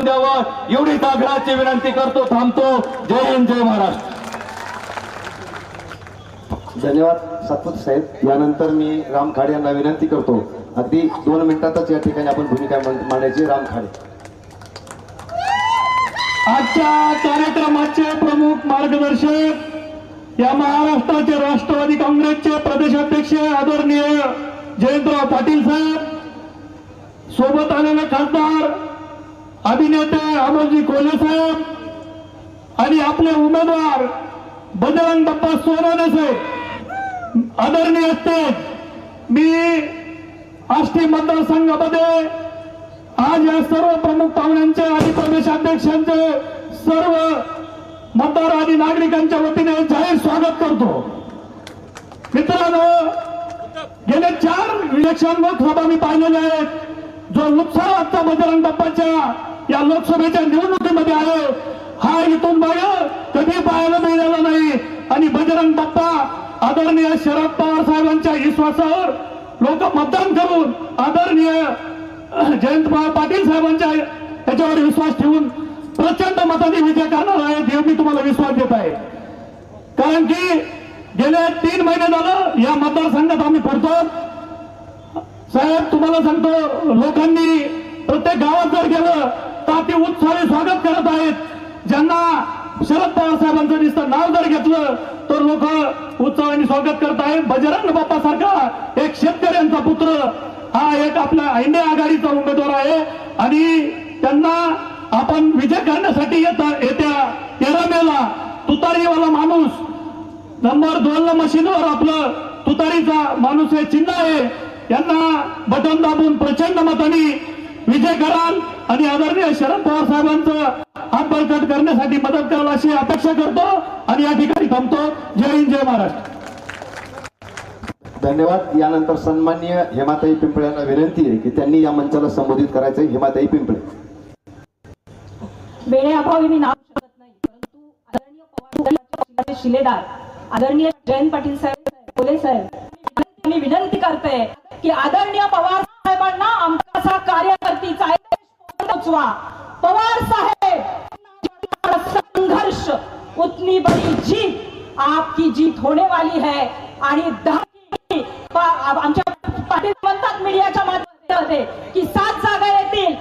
करून द्यावं. एवढी आग्रहाची विनंती करतो थांबतो. जय हिंद जय महाराष्ट्र. धन्यवाद सातपुत साहेब. यानंतर मी राम खाडे यांना विनंती करतो. अगदी दोन मिनिटातच या ठिकाणी आपण भूमिका मांड- मांडायची. राम खाडे. आजच्या कार्यक्रमाचे प्रमुख मार्गदर्शक या महाराष्ट्राचे राष्ट्रवादी काँग्रेसचे प्रदेशाध्यक्ष आदरणीय जयंतराव पाटील साहेब सोबत आलेले खासदार अभिनेते अमोलजी कोल्हे साहेब आणि आपले उमेदवार बजरंग बाप्पा सोनाने साहेब. आदरणीय असते मी आष्टी मतदारसंघामध्ये आज या सर्व प्रमुख पाहुण्यांचे आणि प्रदेशाध्यक्षांचे सर्व मतदार आणि नागरिकांच्या वतीने जाहीर स्वागत करतो. मित्रांनो गेले चार इलेक्शन लोकसभा मी पाहिलेले आहेत. जो उत्साह आता बजरंग बाप्पाच्या या लोकसभेच्या निवडणुकीमध्ये आलो हा इथून मागे कधी पाहायला मिळाला नाही. आणि बजरंग बाप्पा आदरणीय शरद पवार साहेबांच्या विश्वासावर लोक मतदान करून आदरणीय जयंत पाटील साहेबांच्या याच्यावर विश्वास ठेवून प्रचंड मताने विजय करणार आहे. हे मी तुम्हाला विश्वास देत आहे. कारण की गेल्या तीन महिने झालं या मतदारसंघात आम्ही फिरतो साहेब तुम्हाला सांगतो लोकांनी प्रत्येक गावात जर गेलं तर ते उत्साही स्वागत करत आहेत. ज्यांना शरद पवार साहेबांचं नुसतं नाव जर घेतलं तर लोक उत्साहाने स्वागत करत आहेत. बजरंग बाप्पा सारखा एक शेतकऱ्यांचा पुत्र हा एक आपल्या इंडिया आघाडीचा उमेदवार आहे. आणि त्यांना आपण विजय करण्यासाठी येता येत्या तेरा मेला तुतारीवाला माणूस नंबर दोनला मशीनवर आपलं तुतारीचा माणूस हे चिन्ह आहे. यांना बटन दाबून प्रचंड मताने विजय कराल. आणि आदरणीय शरद पवार साहेबांचं हात बळकट करण्यासाठी मदत कराल अशी अपेक्षा करतो आणि या ठिकाणी थांबतो. जय हिंद जय महाराष्ट्र. धन्यवाद. यानंतर सन्माननीय हेमाताई पिंपळे यांना विनंती आहे की त्यांनी या मंचाला संबोधित करायचं आहे हेमाताई पिंपळे. वेळेअभावी मी नाव शकत नाही परंतु आदरणीय पवार साहेबांचे शिलेदार आदरणीय जयंत पाटील साहेब कोले साहेब मी विनंती करते की आदरणीय पवार साहेबांना आमचा कार्यकर्तीचा एक पोचवा पवार साहेब संघर्ष उतनी बड़ी जीत आपकी जीत होने वाली है. आणि दहा आमच्या पाटील म्हणतात मीडियाच्या माध्यमामध्ये की सात जागा येतील.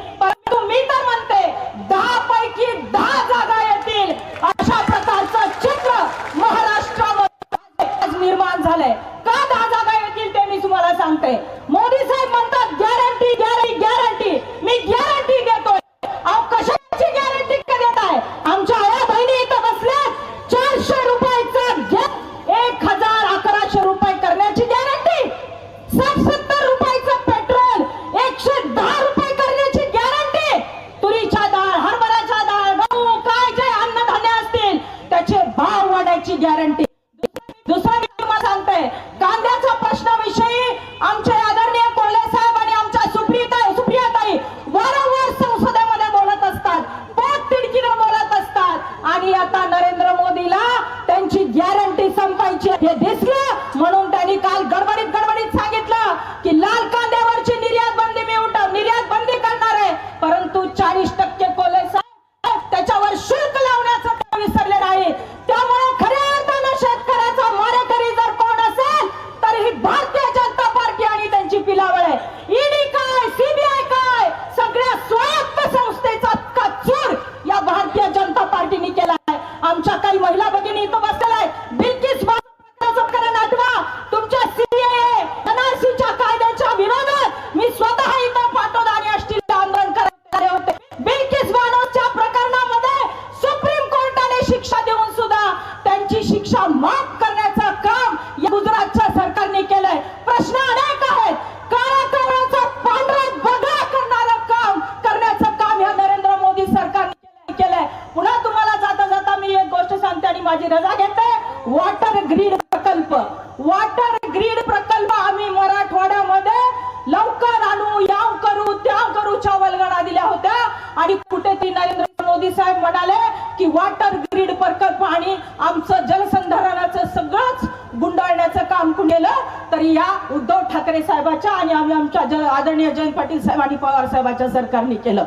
आदरणीय जयंत पाटील साहेब आणि पवार साहेबाच्या सरकारने केलं.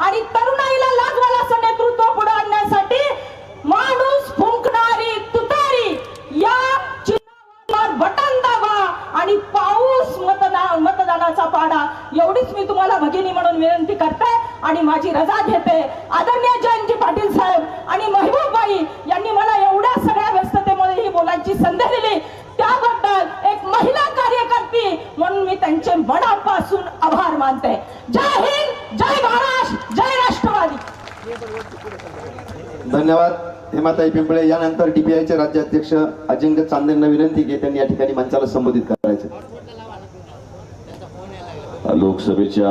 आणि तरुणाईला लागवाल असं नेतृत्व पुढे आणण्यासाठी माणूस फुंकणारी तुतारी या चिन्हावर बटन दाबा आणि पाऊस मतदान मतदानाचा पाडा. एवढीच मी तुम्हाला भगिनी म्हणून विनंती करते आणि माझी रजा घे धन्यवाद. हेमाताई पिंपळे यानंतर डीपीआयचे राज्याध्यक्ष अजिंक्य चांदेंना विनंती की त्यांनी या ठिकाणी मंचाला संबोधित करायचे. लोकसभेच्या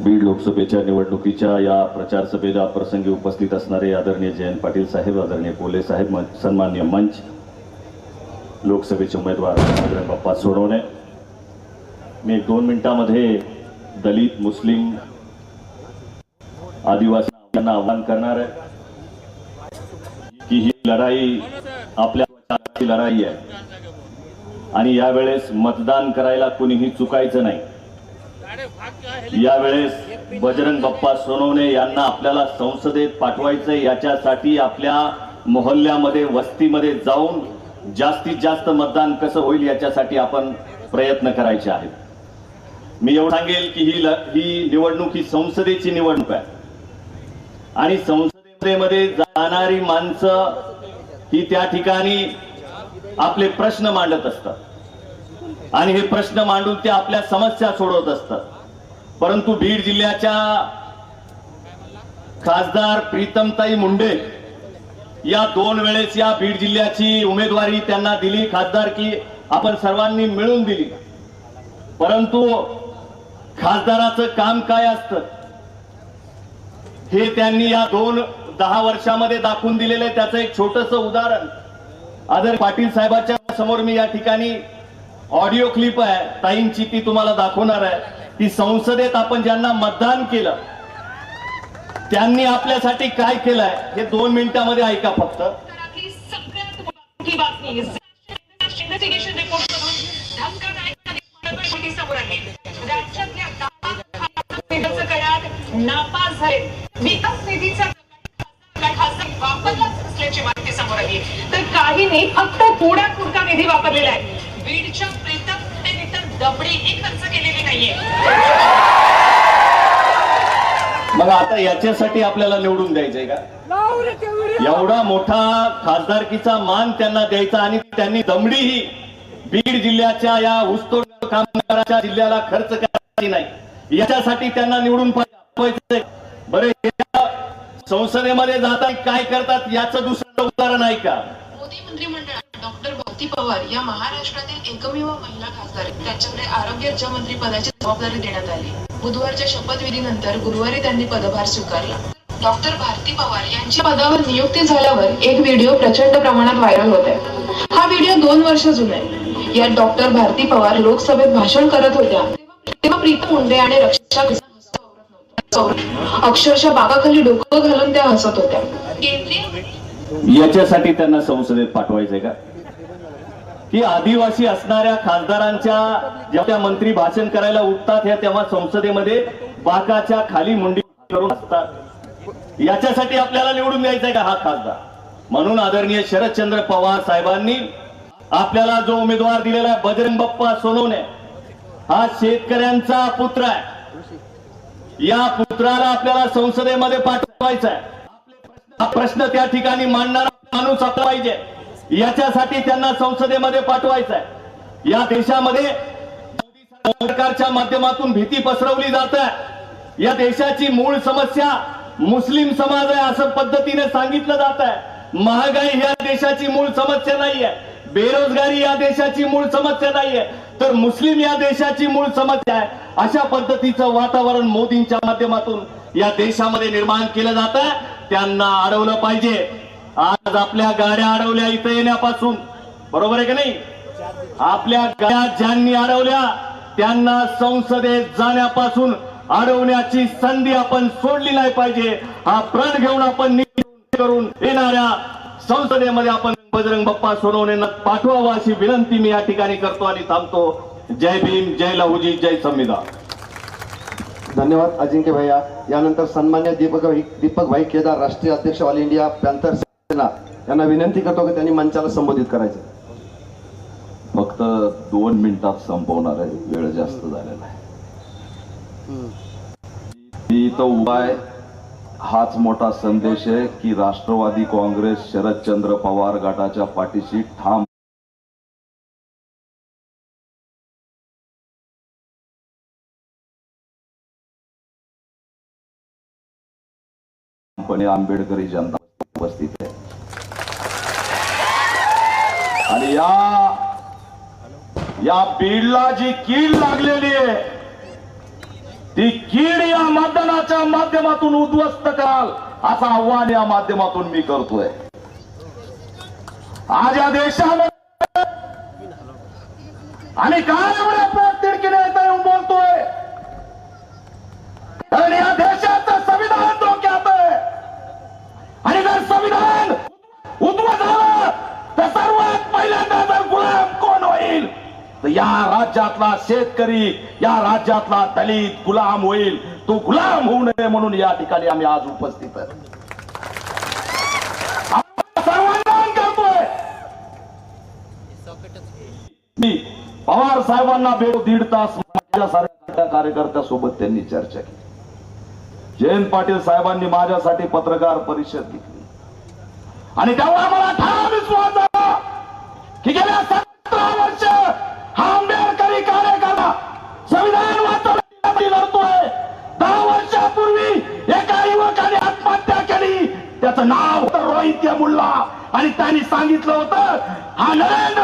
बीड लोकसभेच्या निवडणुकीच्या या प्रचार सभेला प्रसंगी उपस्थित असणारे आदरणीय जयंत पाटील साहेब आदरणीय कोले साहेब सन्मान्य मंच लोकसभेचे उमेदवार बाप्पा सोडवणे मी एक दोन मिनिटांमध्ये दलित मुस्लिम आदिवासींना आव्हान करणार आहे. की ही लढाई आपल्या लढाई आहे. आणि यावेळेस मतदान करायला कुणीही चुकायचं नाही. यावेळेस बजरंग बाप्पा सोनवणे यांना आपल्याला संसदेत पाठवायचं याच्यासाठी आपल्या मोहल्ल्यामध्ये वस्तीमध्ये जाऊन जास्तीत जास्त मतदान कसं होईल याच्यासाठी आपण प्रयत्न करायचे आहेत. मी एवढं सांगेल की ही ल- ही निवडणूक ही संसदेची निवडणूक आहे. आणि संसदेमध्ये जाणारी माणसं ही त्या ठिकाणी आपले प्रश्न मांडत असतात. आणि हे प्रश्न मांडून ते आपल्या समस्या सोडवत असतात. परंतु बीड जिल्ह्याच्या खासदार प्रीतमताई मुंडे या दोन वेळेस या बीड जिल्ह्याची उमेदवारी त्यांना दिली खासदार की आपण सर्वांनी मिळून दिली. परंतु खासदाराचं काम काय असतं? हे त्यांनी या दोन दहा वर्षामध्ये दाखवून दिलेलं आहे. त्याचं एक छोटस उदाहरण. आदर पाटील साहेबाच्या समोर मी या ठिकाणी ऑडिओ क्लिप आहे. ताईंची ती तुम्हाला दाखवणार आहे. ती संसदेत आपण ज्यांना मतदान केलं त्यांनी आपल्यासाठी काय केलंय हे दोन मिनिटांमध्ये ऐका फक्त. राज्यातल्या नापास झाले. विकास निधीचा प्रकार खासदार वापरलाच असल्याची माहिती समोर आली. तर काही नाही फक्त थोडा पुरता निधी वापरलेला आहे. बीडच्या प्रीतम मुंडेने तर दबडीही खर्च केलेली नाहीये. मग आता याच्यासाठी आपल्याला निवडून द्यायचंय का? एवढा मोठा खासदारकीचा मान त्यांना द्यायचा आणि त्यांनी दमडीही बीड जिल्ह्याच्या या ऊसतोड कामगाराच्या जिल्ह्याला खर्च करायची नाही. याच्यासाठी त्यांना निवडून पाठवायचंय बरे संसदेमध्ये जाता काय करतात? याचं दुसरं उदाहरण आहे का मोदी मंत्रिमंडळात डॉक्टर भक्ती पवार या महाराष्ट्रातील एकमेव महिला खासदार त्यांच्याकडे आरोग्य राज्यमंत्री पदाची जबाबदारी देण्यात आली. बुधवारच्या शपथविधीनंतर गुरुवारी त्यांनी पदभार स्वीकारला. डॉक्टर भारती पवार यांची पदावर नियुक्ती झाल्यावर एक व्हिडिओ प्रचंड प्रमाणात व्हायरल होत आहे. हा व्हिडिओ दोन वर्ष जुना आहे. यात डॉक्टर भारती पवार लोकसभेत भाषण करत होत्या. तेव्हा प्रीतम मुंडे आणि रक्षा अक्षरशः बागाखाली डोकं घालून त्या हसत होत्या. याच्यासाठी त्यांना संसदेत पाठवायचंय का? की आदिवासी असणाऱ्या खासदारांच्या जेव्हा त्या मंत्री भाषण करायला उठतात ह्या तेव्हा संसदेमध्ये बाकाच्या खाली मुंडी करून असतात याच्यासाठी आपल्याला निवडून द्यायचंय का हा खासदार? म्हणून आदरणीय शरदचंद्र पवार साहेबांनी आपल्याला जो उमेदवार दिलेला आहे बजरंग बाप्पा सोनवणे हा शेतकऱ्यांचा पुत्र आहे. या पुत्राला आपल्याला संसदेमध्ये पाठवायचा आहे हा प्रश्न त्या ठिकाणी मांडणारा माणूस आपला पाहिजे. याच्यासाठी त्यांना संसदेमध्ये पाठवायचा आहे या देशामध्ये सरकारच्या माध्यमातून भीती पसरवली जात आहे या देशाची मूळ समस्या मुस्लिम समाज आहे असं पद्धतीने सांगितलं जात आहे महागाई ह्या देशाची मूळ समस्या नाहीये. बेरोजगारी या देशाची मूळ समस्या नाहीये. तर मुस्लिम या देशाची मूळ समस्या आहे. अशा पद्धतीचं वातावरण मोदींच्या माध्यमातून या देशामध्ये निर्माण केलं जात त्यांना अडवलं पाहिजे. आज आपल्या गाड्या अडवल्या इथं येण्यापासून. बरोबर आहे का नाही? आपल्या गाड्या ज्यांनी अडवल्या त्यांना संसदेत जाण्यापासून अडवण्याची संधी आपण सोडली नाही पाहिजे. हा प्रण घेऊन आपण करून येणाऱ्या संसदेमध्ये आपण बजरंग बाप्पा सोनवणेंना पाठवावं अशी विनंती मी या ठिकाणी करतो आणि थांबतो. जय भीम जय लहुजी जय संविधान. धन्यवाद अजिंक्य भैया. यानंतर सन्मान्य दीपक भाई दीपक भाई केदार राष्ट्रीय अध्यक्ष ऑल इंडिया पॅन्थर सेना. यांना विनंती करतो की त्यांनी मंचाला संबोधित करायचं. फक्त दोन मिनिटात संपवणार आहे. वेळ जास्त झालेला आहे. उभा आहे. हाच मोठा संदेश आहे की राष्ट्रवादी काँग्रेस शरदचंद्र पवार गटाच्या पाठीशी ठाम आंबेडकरी जनता उपस्थित आहे. आणि या या बीडला जी कीड लागलेली आहे ती कीड या मतदानाच्या माध्यमातून उद्ध्वस्त कराल असं आव्हान या माध्यमातून मी करतोय. आज या देशामध्ये आणि काय एवढ्या प्रत्येकीने इथं येऊन बोलतोय. कारण या देशाचं संविधान धोक्यात आहे. आणि जर संविधान उद्ध्व झालं तर सर्वात पहिल्यांदा जर गुलाम कोण होईल? तर या राज्यातला शेतकरी या राज्यातला दलित गुलाम होईल. तो गुलाम होऊ नये म्हणून या ठिकाणी आम्ही आज उपस्थित मी पवार साहेबांना भेट दीड तास माझ्यासारख्या कार्यकर्त्यासोबत त्यांनी चर्चा केली. जयंत पाटील साहेबांनी माझ्यासाठी पत्रकार परिषद घेतली. आणि त्यावर आम्हाला ठाम विश्वास झाला की गेल्या त्याचं नाव होतं रोहित मुल्ला. आणि त्यांनी सांगितलं होतं हा नरेंद्र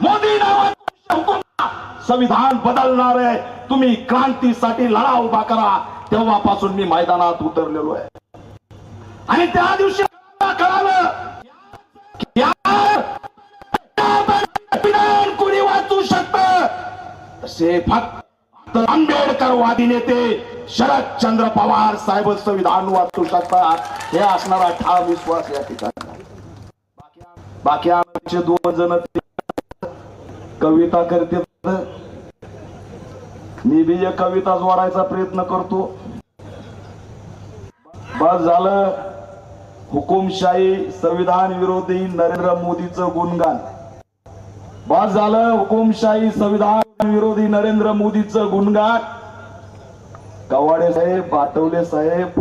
मोदी नावाचा संविधान बदलणार आहे. तुम्ही क्रांतीसाठी लढा उभा करा. तेव्हापासून मी मैदानात उतरलेलो आहे. आणि त्या दिवशी कळालं यार, कोणी वाचू शकत? तसे फक्त आंबेडकरवादी नेते शरदचंद्र पवार साहेब संविधान वाचू शकतात. हे असणारा ठाम विश्वास या ठिकाणी बाकी आमचे दोन जण कविता करते मी बी एक कविता जोडायचा प्रयत्न करतो. बस झालं. हुकुमशाही संविधान विरोधी नरेंद्र मोदीचं गुणगान. बस झालं. हुकुमशाही संविधान विरोधी नरेंद्र मोदीचं गुणगान. कवाडे साहेब बाटवले साहेब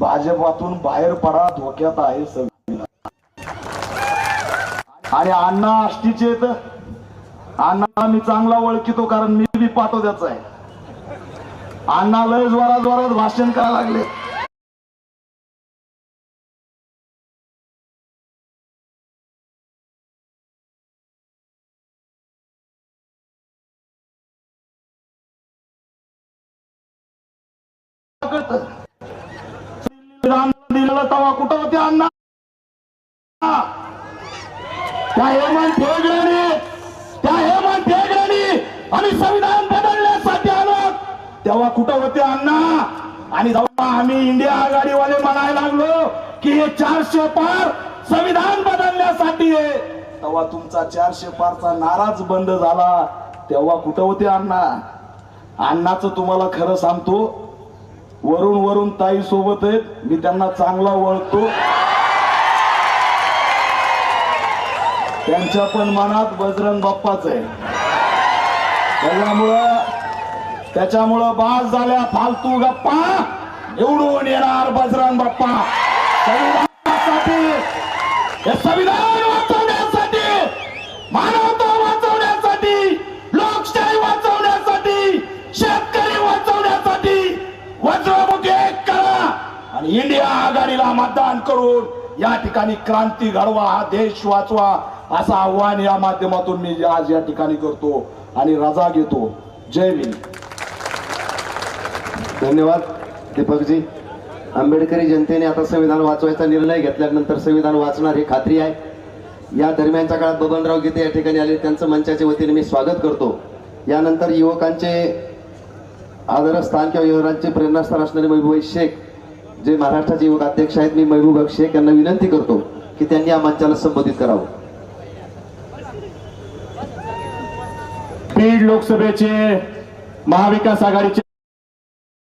भाजपातून बाहेर पडा धोक्यात आहे संविधान आणि अण्णा आष्टीचे तर अण्णा मी चांगला ओळखितो कारण मी बी पाठवत्याच आहे. अण्णा लय जोरात जोरात भाषण करायला लागले. दिलेलं कुठं होते अण्णा? त्या हेमंत ठेगड्याने त्या हेमंत ठेगड्याने आम्ही संविधान बदलण्यासाठी आलो तेव्हा कुठं होते अण्णा? आणि जेव्हा आम्ही इंडिया आघाडीवाले म्हणायला लागलो की हे चारशे पार संविधान बदलण्यासाठी आहे तेव्हा तुमचा चारशे पारचा नाराज बंद झाला. तेव्हा कुठं होते अण्णा? अण्णाचं तुम्हाला खरं सांगतो वरून वरून ताई सोबत आहेत. मी त्यांना चांगला ओळखतो त्यांच्या पण मनात बजरंग बाप्पाच आहे. त्याच्यामुळं त्याच्यामुळं बास झाल्या फालतू गप्पा. निवडून येणार बजरंग बाप्पा. संविधानासाठी. हे संविधान इंडिया आघाडीला मतदान करून या ठिकाणी क्रांती घडवा हा देश वाचवा असं आव्हान या माध्यमातून मी आज या ठिकाणी करतो आणि रजा घेतो. जय भीम. धन्यवाद दीपकजी. आंबेडकरी जनतेने आता संविधान वाचवायचा निर्णय घेतल्यानंतर संविधान वाचणार ही खात्री आहे. या दरम्यानच्या काळात बबनराव गीते या ठिकाणी आले. त्यांचं मंचाच्या वतीने मी स्वागत करतो. यानंतर युवकांचे आदरस्थान किंवा युवकांचे प्रेरणास्थान असणारे वैभव शेख जे महाराष्ट्राचे युवक अध्यक्ष आहेत मी महबूब हक शेख यांना विनंती करतो की त्यांनी या मंचाला संबोधित करावं. बीड लोकसभेचे महाविकास आघाडीचे